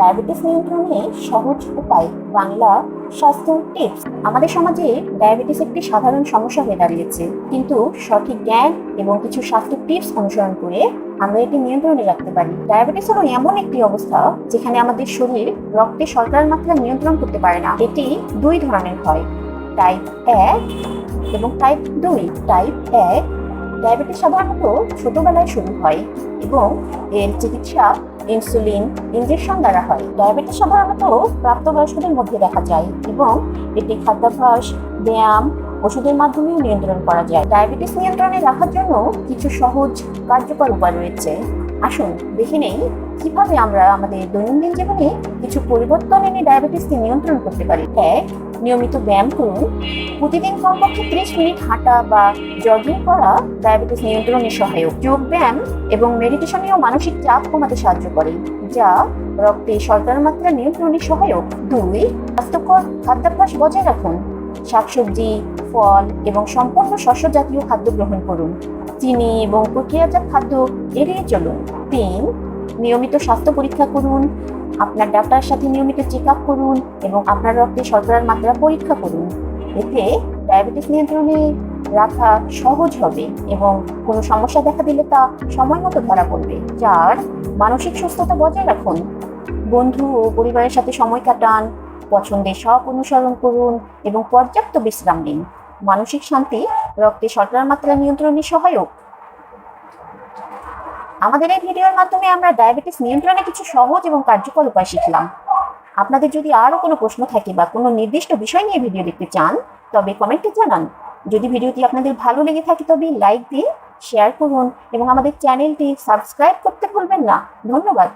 Diabetes নিয়ন্ত্রণে সহজ উপায় বাংলা স্বাস্থ্য টিপস আমাদের সমাজে ডায়াবেটিস একটি সাধারণ সমস্যা হয়ে দাঁড়িয়েছে। কিন্তু সঠিক জ্ঞান এবং কিছু স্বাস্থ্য টিপস অনুসরণ করে আমরা এটি নিয়ন্ত্রণে রাখতে পারি। ডায়াবেটিস হলো এমন একটি অবস্থা যেখানে আমাদের শরীর রক্তে শর্করার মাত্রা নিয়ন্ত্রণ করতে পারে না। এটি দুই ধরনের হয় টাইপ এক এবং টাইপ দুই। টাইপ এক, ডায়াবেটিস সাধারণত ছোটবেলায় শুরু হয় এবং এর চিকিৎসা ইনসুলিন ইঞ্জেকশন দ্বারা হয়। ডায়াবেটিস সাধারণত প্রাপ্তবয়স্কদের মধ্যে দেখা যায় এবং এটি খাদ্যাভ্যাস, ব্যায়াম, ওষুধের মাধ্যমেও নিয়ন্ত্রণ করা যায়। ডায়াবেটিস নিয়ন্ত্রণে রাখার জন্য কিছু সহজ, কার্যকর উপায় রয়েছে। আসুন, দেখে নেই কীভাবে আমরা আমাদের দৈনন্দিন জীবনে কিছু পরিবর্তন এনে ডায়াবেটিসকে নিয়ন্ত্রণ করতে পারি। এক নিয়মিত ব্যায়াম করুন। প্রতিদিন কমপক্ষে ত্রিশ মিনিট হাঁটা বা জগিং করা ডায়াবেটিস নিয়ন্ত্রণে সহায়ক। যোগ ব্যায়াম এবং মেডিটেশনেও মানসিক চাপ কমাতে সাহায্য করে, যা রক্তে শর্করার মাত্রা নিয়ন্ত্রণে সহায়ক। দুই, স্বাস্থ্যকর খাদ্যাভ্যাস বজায় রাখুন। শাকসবজি, ফল এবং সম্পূর্ণ শস্য জাতীয় খাদ্য গ্রহণ করুন। চিনি এবং প্রক্রিয়াজাত খাদ্য এড়িয়ে চলুন। তিন, নিয়মিত স্বাস্থ্য পরীক্ষা করুন, আপনার ডাক্তারের সাথে নিয়মিত চেক আপ করুন এবং আপনার রক্তে শর্করার মাত্রা পরীক্ষা করুন। এতে ডায়াবেটিস নিয়ন্ত্রণে রাখা সহজ হবে এবং কোনো সমস্যা দেখা দিলে তা সময় মতো ধরা পড়বে। চার, মানসিক সুস্থতা বজায় রাখুন। বন্ধু ও পরিবারের সাথে সময় কাটান পছন্দের শখ অনুসরণ করুন এবং পর্যাপ্ত বিশ্রাম নিন। মানসিক শান্তি, রক্তে শর্করার মাত্রা নিয়ন্ত্রণে সহায়ক। আমাদের এই ভিডিওর মাধ্যমে আমরা ডায়াবেটিস নিয়ন্ত্রণে কিছু সহজ এবং কার্যকর উপায় শিখলাম। আপনাদের যদি আরও কোনো প্রশ্ন থাকে বা কোনো নির্দিষ্ট বিষয় নিয়ে ভিডিও দেখতে চান, তবে কমেন্টে জানান। যদি ভিডিওটি আপনাদের ভালো লেগে থাকে, তবে লাইক দিন, শেয়ার করুন এবং আমাদের চ্যানেলটি সাবস্ক্রাইব করতে ভুলবেন না। ধন্যবাদ।